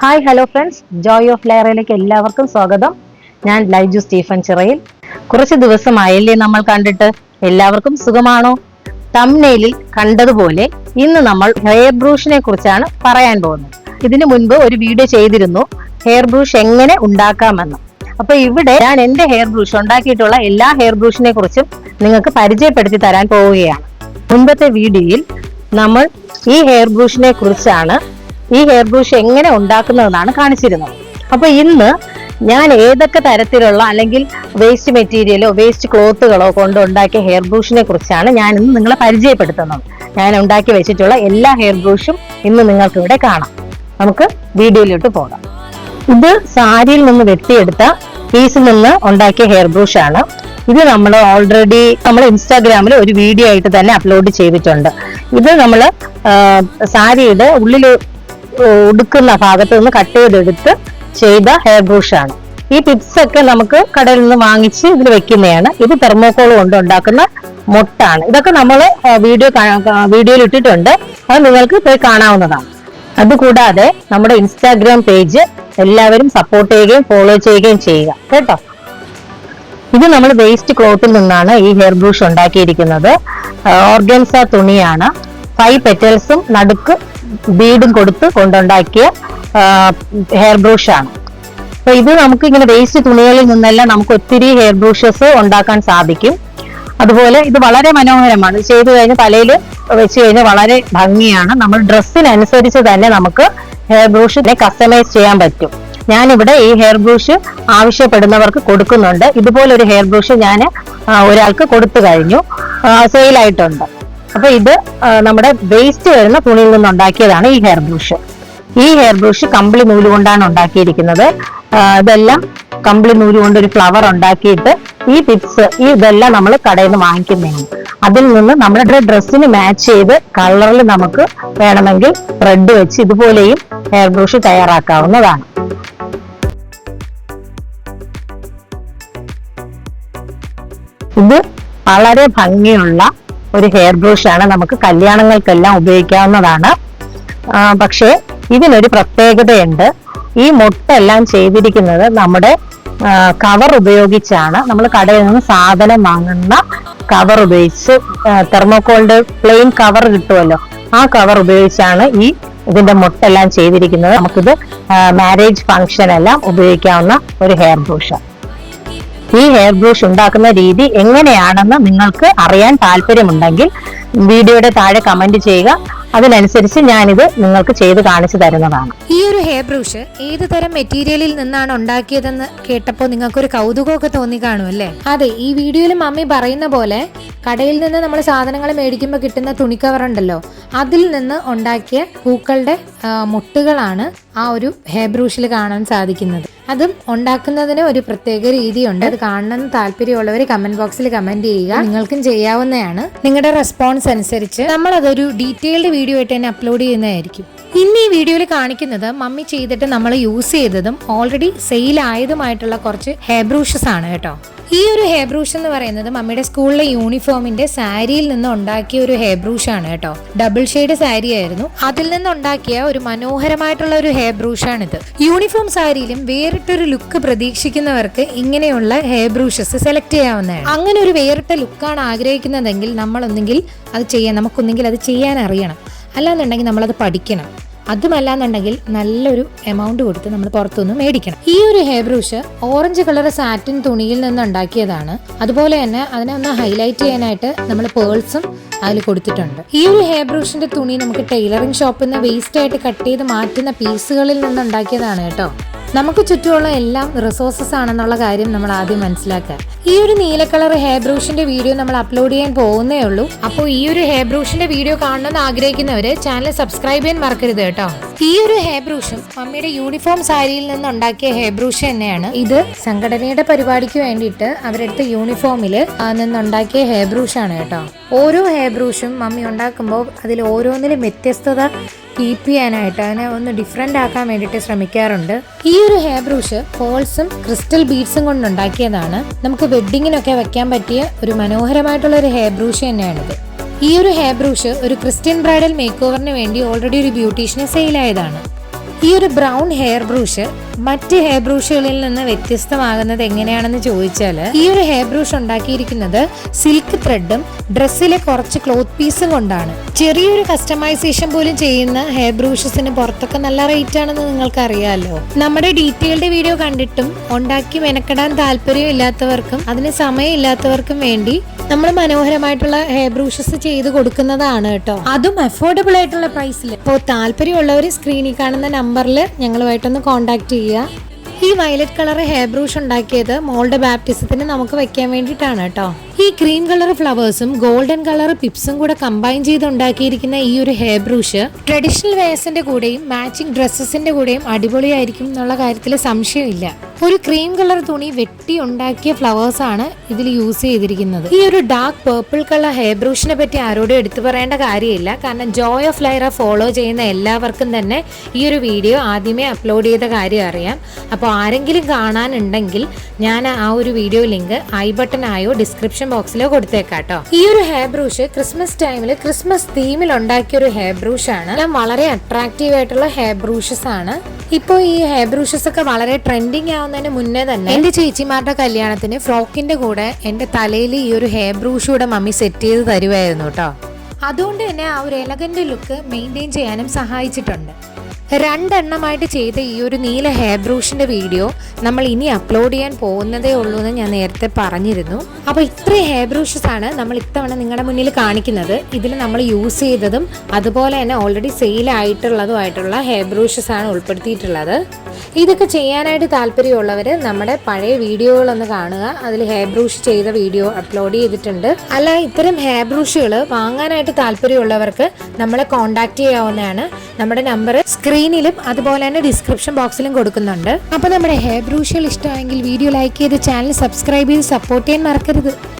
Hi hello friends joy of ലയറയിലേക്ക് എല്ലാവർക്കും സ്വാഗതം. ഞാൻ ലൈജു സ്റ്റീഫൻ ചിറയിൽ. കുറച്ച് ദിവസമായല്ലേ നമ്മൾ കണ്ടിട്ട്? എല്ലാവർക്കും സുഖമാണോ? തമ്നയിലിൽ കണ്ടതുപോലെ ഇന്ന് നമ്മൾ ഹെയർ ബ്രൂഷിനെ കുറിച്ചാണ് പറയാൻ പോകുന്നത്. ഇതിനു മുൻപ് ഒരു വീഡിയോ ചെയ്തിരുന്നു. ഹെയർ ബ്രൂഷ് എങ്ങനെ ഉണ്ടാക്കാമെന്ന്. അപ്പൊ ഇവിടെ ഞാൻ എന്റെ ഹെയർ ബ്രൂഷ് ഉണ്ടാക്കിയിട്ടുള്ള എല്ലാ ഹെയർ ബ്രൂഷിനെ കുറിച്ചും നിങ്ങൾക്ക് പരിചയപ്പെടുത്തി തരാൻ പോവുകയാണ്. മുൻപത്തെ വീഡിയോയിൽ നമ്മൾ ഈ ഹെയർ ബ്രൂഷിനെ കുറിച്ചാണ് ഈ ഹെയർ ബ്രൂഷ് എങ്ങനെ ഉണ്ടാക്കുന്നതെന്നാണ് കാണിച്ചിരുന്നത്. അപ്പൊ ഇന്ന് ഞാൻ ഏതൊക്കെ തരത്തിലുള്ള അല്ലെങ്കിൽ വേസ്റ്റ് മെറ്റീരിയലോ വേസ്റ്റ് ക്ലോത്തുകളോ കൊണ്ട് ഉണ്ടാക്കിയ ഹെയർ ബ്രൂഷിനെ കുറിച്ചാണ് ഞാൻ ഇന്ന് നിങ്ങളെ പരിചയപ്പെടുത്തുന്നത്. ഞാൻ ഉണ്ടാക്കി വെച്ചിട്ടുള്ള എല്ലാ ഹെയർ ബ്രൂഷും ഇന്ന് നിങ്ങൾക്ക് ഇവിടെ കാണാം. നമുക്ക് വീഡിയോയിലോട്ട് പോകാം. ഇത് സാരിയിൽ നിന്ന് വെട്ടിയെടുത്ത പീസിൽ നിന്ന് ഉണ്ടാക്കിയ ഹെയർ ബ്രൂഷ് ആണ്. ഇത് നമ്മൾ ഓൾറെഡി നമ്മൾ ഇൻസ്റ്റാഗ്രാമിൽ ഒരു വീഡിയോ ആയിട്ട് തന്നെ അപ്ലോഡ് ചെയ്തിട്ടുണ്ട്. ഇത് നമ്മൾ സാരിയുടെ ഉള്ളിൽ ഉടുക്കുന്ന ഭാഗത്ത് നിന്ന് കട്ട് ചെയ്തെടുത്ത് ചെയ്ത ഹെയർ ബ്രൂഷാണ് ഈ ടിപ്സ് ഒക്കെ നമുക്ക് കടയിൽ നിന്ന് വാങ്ങിച്ച് ഇതിൽ വെക്കുന്നതാണ്. ഇത് തെർമോക്കോൾ കൊണ്ട് ഉണ്ടാക്കുന്ന മുട്ടാണ്. ഇതൊക്കെ നമ്മൾ വീഡിയോ വീഡിയോയിൽ ഇട്ടിട്ടുണ്ട്. അത് നിങ്ങൾക്ക് പോയി കാണാവുന്നതാണ്. അതുകൂടാതെ നമ്മുടെ ഇൻസ്റ്റാഗ്രാം പേജ് എല്ലാവരും സപ്പോർട്ട് ചെയ്യുകയും ഫോളോ ചെയ്യുകയും ചെയ്യുക. കേട്ടോ? ഇത് നമ്മൾ വേസ്റ്റ് ക്ലോത്തിൽ നിന്നാണ് ഈ ഹെയർ ബ്രൂഷ് ഉണ്ടാക്കിയിരിക്കുന്നത്. ഓർഗൻസ തുണിയാണ്. ഫൈവ് പെറ്റൽസും നടുക്ക് ബീഡും കൊടുത്ത് കൊണ്ടുണ്ടാക്കിയ ഹെയർ ബ്രൂഷ് ആണ്. അപ്പൊ ഇത് നമുക്ക് ഇങ്ങനെ വേസ്റ്റ് തുണികളിൽ നിന്നെല്ലാം നമുക്ക് ഒത്തിരി ഹെയർ ബ്രൂഷസ് ഉണ്ടാക്കാൻ സാധിക്കും. അതുപോലെ ഇത് വളരെ മനോഹരമാണ്. ചെയ്തു കഴിഞ്ഞ് തലയിൽ വെച്ച് കഴിഞ്ഞാൽ വളരെ ഭംഗിയാണ്. നമ്മൾ ഡ്രസ്സിനനുസരിച്ച് തന്നെ നമുക്ക് ഹെയർ ബ്രൂഷിനെ കസ്റ്റമൈസ് ചെയ്യാൻ പറ്റും. ഞാനിവിടെ ഈ ഹെയർ ബ്രൂഷ് ആവശ്യപ്പെടുന്നവർക്ക് കൊടുക്കുന്നുണ്ട്. ഇതുപോലൊരു ഹെയർ ബ്രൂഷ് ഞാൻ ഒരാൾക്ക് കൊടുത്തു കഴിഞ്ഞു. സെയിൽ ആയിട്ടുണ്ട്. അപ്പൊ ഇത് നമ്മുടെ വേസ്റ്റ് വരുന്ന തുണിയിൽ നിന്ന് ഉണ്ടാക്കിയതാണ് ഈ ഹെയർ ബ്രൂഷ് ഈ ഹെയർ ബ്രൂഷ് കമ്പിളി നൂൽ കൊണ്ടാണ് ഉണ്ടാക്കിയിരിക്കുന്നത്. ഇതെല്ലാം കമ്പിളി നൂൽ കൊണ്ട് ഒരു ഫ്ലവർ ഉണ്ടാക്കിയിട്ട് ഈ പിപ്സ് ഈ ഇതെല്ലാം നമ്മൾ കടയിൽ നിന്ന് വാങ്ങിക്കുന്നതാണ്. അതിൽ നിന്ന് നമ്മുടെ ഡ്രസ്സിന് മാച്ച് ചെയ്ത് കളറിൽ നമുക്ക് വേണമെങ്കിൽ റെഡ് വെച്ച് ഇതുപോലെയും ഹെയർ ബ്രൂഷ് തയ്യാറാക്കാവുന്നതാണ്. ഇത് വളരെ ഭംഗിയുള്ള ഒരു ഹെയർ ബ്രഷ് ആണ് നമുക്ക് കല്യാണങ്ങൾക്കെല്ലാം ഉപയോഗിക്കാവുന്നതാണ്. പക്ഷേ ഇതിനൊരു പ്രത്യേകതയുണ്ട്. ഈ മുട്ടെല്ലാം ചെയ്തിരിക്കുന്നത് നമ്മുടെ കവർ ഉപയോഗിച്ചാണ്. നമ്മൾ കടയിൽ നിന്ന് സാധനം വാങ്ങുന്ന കവർ ഉപയോഗിച്ച് തെർമോക്കോളിന്റെ പ്ലെയിൻ കവർ കിട്ടുമല്ലോ. ആ കവർ ഉപയോഗിച്ചാണ് ഈ ഇതിന്റെ മുട്ടെല്ലാം ചെയ്തിരിക്കുന്നത്. നമുക്കിത് മാരേജ് ഫംഗ്ഷൻ എല്ലാം ഉപയോഗിക്കാവുന്ന ഒരു ഹെയർ ബ്രൂഷാണ് ഈ ഹെയർ ബ്രൂഷ് ഉണ്ടാക്കുന്ന രീതി എങ്ങനെയാണെന്ന് നിങ്ങൾക്ക് അറിയാൻ താല്പര്യമുണ്ടെങ്കിൽ വീഡിയോയുടെ താഴെ കമന്റ് ചെയ്യുക. അതിനനുസരിച്ച് ഞാനിത് നിങ്ങൾക്ക് ചെയ്ത് കാണിച്ചു തരുന്നതാണ്. ഈ ഒരു ഹെയർ ബ്രൂഷ് ഏത് തരം മെറ്റീരിയലിൽ നിന്നാണ് ഉണ്ടാക്കിയതെന്ന് കേട്ടപ്പോൾ നിങ്ങൾക്കൊരു കൗതുകമൊക്കെ തോന്നി കാണും അല്ലേ? അതെ ഈ വീഡിയോയിൽ മമ്മി പറയുന്ന പോലെ കടയിൽ നിന്ന് നമ്മൾ സാധനങ്ങൾ മേടിക്കുമ്പോൾ കിട്ടുന്ന തുണി കവർ ഉണ്ടല്ലോ അതിൽ നിന്ന് ഉണ്ടാക്കിയ പൂക്കളുടെ മുട്ടുകളാണ് ആ ഒരു ഹെയർ ബ്രൂഷിൽ കാണാൻ സാധിക്കുന്നത്. അതും ഉണ്ടാക്കുന്നതിന് ഒരു പ്രത്യേക രീതിയുണ്ട്. അത് കാണണമെന്ന് താല്പര്യമുള്ളവർ കമന്റ് ബോക്സിൽ കമന്റ് ചെയ്യുക. നിങ്ങൾക്കും ചെയ്യാവുന്നതാണ്. നിങ്ങളുടെ റെസ്പോൺസ് അനുസരിച്ച് നമ്മൾ അതൊരു ഡീറ്റെയിൽഡ് വീഡിയോ ആയിട്ട് തന്നെ അപ്ലോഡ് ചെയ്യുന്നതായിരിക്കും. ഇന്ന് ഈ വീഡിയോയിൽ കാണിക്കുന്നത് മമ്മി ചെയ്തിട്ട് നമ്മൾ യൂസ് ചെയ്തതും ഓൾറെഡി സെയിൽ ആയതുമായിട്ടുള്ള കുറച്ച് ഹെയർ ബ്രൂഷസ് ആണ് കേട്ടോ. ഈ ഒരു ഹെയർ ബ്രൂഷ് എന്ന് പറയുന്നത് മമ്മിയുടെ സ്കൂളിലെ യൂണിഫോമിന്റെ സാരിയിൽ നിന്ന് ഉണ്ടാക്കിയ ഒരു ഹെയർ ബ്രൂഷ് ആണ് കേട്ടോ. ഡബിൾ ഷെയ്ഡ് സാരി ആയിരുന്നു. അതിൽ നിന്നുണ്ടാക്കിയ ഒരു മനോഹരമായിട്ടുള്ള ഒരു ഹെയർ ബ്രൂഷ് ആണിത്. യൂണിഫോം സാരിയിലും വേറിട്ടൊരു ലുക്ക് പ്രതീക്ഷിക്കുന്നവർക്ക് ഇങ്ങനെയുള്ള ഹെയർ ബ്രൂഷസ് സെലക്ട് ചെയ്യാവുന്നതാണ്. അങ്ങനെ ഒരു വേറിട്ട ലുക്കാണ് ആഗ്രഹിക്കുന്നതെങ്കിൽ നമ്മൾ ഒന്നെങ്കിൽ അത് ചെയ്യാൻ നമുക്കൊന്നെങ്കിൽ അത് ചെയ്യാൻ അറിയണം. അല്ലാന്നുണ്ടെങ്കിൽ നമ്മളത് പഠിക്കണം. അതുമല്ലാന്നുണ്ടെങ്കിൽ നല്ലൊരു എമൗണ്ട് കൊടുത്ത് നമ്മൾ പുറത്തുനിന്ന് മേടിക്കണം. ഈ ഒരു hair brush orange colour satin തുണിയിൽ നിന്ന് ഉണ്ടാക്കിയതാണ്. അതുപോലെ തന്നെ അതിനെ ഒന്ന് ഹൈലൈറ്റ് ചെയ്യാനായിട്ട് നമ്മൾ പേൾസും അതിൽ കൊടുത്തിട്ടുണ്ട്. ഈ ഒരു ഹെയർ ബ്രൂഷിന്റെ തുണി നമുക്ക് ടൈലറിംഗ് ഷോപ്പിൽ നിന്ന് വേസ്റ്റ് ആയിട്ട് കട്ട് ചെയ്ത് മാറ്റുന്ന പീസുകളിൽ നിന്ന് ഉണ്ടാക്കിയതാണ് കേട്ടോ. നമുക്ക് ചുറ്റുമുള്ള എല്ലാം റിസോഴ്സസ് ആണെന്നുള്ള കാര്യം നമ്മൾ ആദ്യം മനസ്സിലാക്കുക. ഈ ഒരു നീല കളർ ഹെയർ ബ്രൂഷിന്റെ വീഡിയോ നമ്മൾ അപ്ലോഡ് ചെയ്യാൻ പോകുന്നേ ഉള്ളൂ. അപ്പോൾ ഈ ഒരു ഹെയർ ബ്രൂഷിന്റെ വീഡിയോ കാണണമെന്ന് ആഗ്രഹിക്കുന്നവര് ചാനൽ സബ്സ്ക്രൈബ് ചെയ്യാൻ മറക്കരുത് കേട്ടോ. ഈ ഒരു ഹെയർ ബ്രൂഷും മമ്മിയുടെ യൂണിഫോം സാരിയിൽ നിന്ന് ഉണ്ടാക്കിയ ഹെയർ ബ്രൂഷ് തന്നെയാണ്. ഇത് സംഘടനയുടെ പരിപാടിക്ക് വേണ്ടിയിട്ട് അവരെടുത്ത യൂണിഫോമിൽ നിന്നുണ്ടാക്കിയ ഹെയർ ബ്രൂഷാണ് കേട്ടോ. ഓരോ ഹെയർ ബ്രൂഷും മമ്മി ഉണ്ടാക്കുമ്പോൾ അതിൽ ഓരോന്നിലും വ്യത്യസ്തത കീപ്പ് ചെയ്യാനായിട്ട് അതിനെ ഒന്ന് ഡിഫറെന്റ് ആക്കാൻ വേണ്ടിയിട്ട് ശ്രമിക്കാറുണ്ട്. ഈ ഒരു ഹെയർ ബ്രൂഷ് ഹോൾസും ക്രിസ്റ്റൽ ബീഡ്സും കൊണ്ടുണ്ടാക്കിയതാണ് നമുക്ക് വെഡ്ഡിങ്ങിനൊക്കെ വെക്കാൻ പറ്റിയ ഒരു മനോഹരമായിട്ടുള്ള ഒരു ഹെയർ ബ്രൂഷ് തന്നെയാണിത്. ഈ ഒരു ഹെയർ ബ്രൂഷ് ഒരു ക്രിസ്ത്യൻ ബ്രൈഡൽ മേക്ക് ഓവറിന് വേണ്ടി ഓൾറെഡി ഒരു ബ്യൂട്ടീഷ്യന് സെയിലായതാണ് ഈ ഒരു ബ്രൗൺ ഹെയർ ബ്രൂഷ് മറ്റ് ഹെയർ ബ്രൂഷുകളിൽ നിന്ന് വ്യത്യസ്തമാകുന്നത് എങ്ങനെയാണെന്ന് ചോദിച്ചാൽ ഈ ഒരു ഹെയർ ബ്രൂഷ് ഉണ്ടാക്കിയിരിക്കുന്നത് സിൽക്ക് ത്രെഡും ഡ്രസ്സിലെ കുറച്ച് ക്ലോത്ത് പീസും കൊണ്ടാണ്. ചെറിയൊരു കസ്റ്റമൈസേഷൻ പോലും ചെയ്യുന്ന ഹെയർ ബ്രൂഷസിന് പുറത്തൊക്കെ നല്ല റേറ്റ് ആണെന്ന് നിങ്ങൾക്ക് അറിയാമല്ലോ നമ്മുടെ ഡീറ്റെയിൽഡ് വീഡിയോ കണ്ടിട്ടും ഉണ്ടാക്കി മെനക്കെടാൻ താല്പര്യം ഇല്ലാത്തവർക്കും അതിന് സമയമില്ലാത്തവർക്കും വേണ്ടി നമ്മൾ മനോഹരമായിട്ടുള്ള ഹെയർ ബ്രൂഷസ് ചെയ്ത് കൊടുക്കുന്നതാണ് കേട്ടോ. അതും അഫോർഡബിൾ ആയിട്ടുള്ള പ്രൈസിൽ അപ്പോൾ താല്പര്യമുള്ളവർ സ്ക്രീനിൽ കാണുന്ന നമ്പറിൽ ഞങ്ങളുമായിട്ടൊന്ന് കോൺടാക്ട് ചെയ്യുക ഈ വയലറ്റ് കളർ ഹെയർ ബ്രൂഷ് ഉണ്ടാക്കിയത് മോളുടെ ബാപ്റ്റിസത്തിന് നമുക്ക് വെക്കാൻ വേണ്ടിയിട്ടാണ് കേട്ടോ. ഈ ക്രീം കളർ ഫ്ലവേഴ്സും ഗോൾഡൻ കളർ പിപ്സും കൂടെ കമ്പൈൻ ചെയ്ത് ഉണ്ടാക്കിയിരിക്കുന്ന ഈ ഒരു ഹെയർ ബ്രൂഷ് ട്രഡീഷണൽ വെയർസിന്റെ കൂടെയും മാച്ചിങ് ഡ്രസ്സസിന്റെ കൂടെയും അടിപൊളിയായിരിക്കും എന്നുള്ള കാര്യത്തിൽ സംശയമില്ല. ഒരു ക്രീം കളർ തുണി വെട്ടി ഉണ്ടാക്കിയ ഫ്ലവേഴ്സ് ആണ് ഇതിൽ യൂസ് ചെയ്തിരിക്കുന്നത്. ഈ ഒരു ഡാർക്ക് പേർപ്പിൾ കളർ ഹെയർ ബ്രൂഷിനെ പറ്റി ആരോടും എടുത്തു പറയേണ്ട കാര്യമില്ല. കാരണം ജോയ് ഓഫ് ലൈറ ഫോളോ ചെയ്യുന്ന എല്ലാവർക്കും തന്നെ ഈ ഒരു വീഡിയോ ആദ്യമേ അപ്ലോഡ് ചെയ്ത കാര്യം അറിയാം. അപ്പോൾ ആരെങ്കിലും കാണാനുണ്ടെങ്കിൽ ഞാൻ ആ ഒരു വീഡിയോ ലിങ്ക് ഐ ബട്ടനായോ ഡിസ്ക്രിപ്ഷൻ ബോക്സിലോ കൊടുത്തേക്കാട്ടോ ഈ ഒരു ഹെയർ ബ്രൂഷ് ക്രിസ്മസ് ടൈമിൽ ക്രിസ്മസ് തീമിൽ ഉണ്ടാക്കിയ ഒരു ഹെയർ ബ്രൂഷാണ് വളരെ അട്രാക്റ്റീവ് ആയിട്ടുള്ള ഹെയർ ബ്രൂഷസ് ആണ്. ഇപ്പോൾ ഈ ഹെയർ ബ്രൂഷസ് ഒക്കെ വളരെ ട്രെൻഡിങ് ആവുന്നതിന് മുന്നേ തന്നെ എന്റെ ചേച്ചിമാരുടെ കല്യാണത്തിന് ഫ്രോക്കിന്റെ കൂടെ എന്റെ തലയിൽ ഈ ഒരു ഹെയർ ബ്രൂഷ് കൂടെ മമ്മി സെറ്റ് ചെയ്ത് തരുമായിരുന്നു കേട്ടോ അതുകൊണ്ട് തന്നെ ആ ഒരു എലഗന്റ് ലുക്ക് മെയിന്റെയിൻ ചെയ്യാനും സഹായിച്ചിട്ടുണ്ട്. രണ്ടെണ്ണമായിട്ട് ചെയ്ത ഈ ഒരു നീല ഹെയർ ബ്രൂഷിന്റെ വീഡിയോ നമ്മൾ ഇനി അപ്ലോഡ് ചെയ്യാൻ പോകുന്നതേ ഉള്ളൂ എന്ന് ഞാൻ നേരത്തെ പറഞ്ഞിരുന്നു. അപ്പോൾ ഇത്രയും ഹെയർ ബ്രൂഷസ് ആണ് നമ്മൾ ഇത്തവണ നിങ്ങളുടെ മുന്നിൽ കാണിക്കുന്നത്. ഇതിൽ നമ്മൾ യൂസ് ചെയ്തതും അതുപോലെ തന്നെ ഓൾറെഡി സെയിൽ ആയിട്ടുള്ളതുമായിട്ടുള്ള ഹെയർ ബ്രൂഷസ് ആണ് ഉൾപ്പെടുത്തിയിട്ടുള്ളത്. ഇതൊക്കെ ചെയ്യാനായിട്ട് താല്പര്യമുള്ളവർ നമ്മുടെ പഴയ വീഡിയോകളൊന്ന് കാണുക. അതിൽ ഹെയർ ബ്രൂഷ് ചെയ്ത വീഡിയോ അപ്ലോഡ് ചെയ്തിട്ടുണ്ട്. അല്ല ഇത്തരം ഹെയർ ബ്രൂഷുകൾ വാങ്ങാനായിട്ട് താല്പര്യമുള്ളവർക്ക് നമ്മളെ കോൺടാക്ട് ചെയ്യാവുന്നതാണ്. നമ്മുടെ നമ്പർ സ്ക്രീനിലും അതുപോലെ തന്നെ ഡിസ്ക്രിപ്ഷൻ ബോക്സിലും കൊടുക്കുന്നുണ്ട്. അപ്പോൾ നമ്മുടെ ഹെയർ ബ്രൂഷുകൾ ഇഷ്ടമായെങ്കിൽ വീഡിയോ ലൈക്ക് ചെയ്ത് ചാനൽ സബ്സ്ക്രൈബ് ചെയ്ത് സപ്പോർട്ട് ചെയ്യാൻ മറക്കരുത്.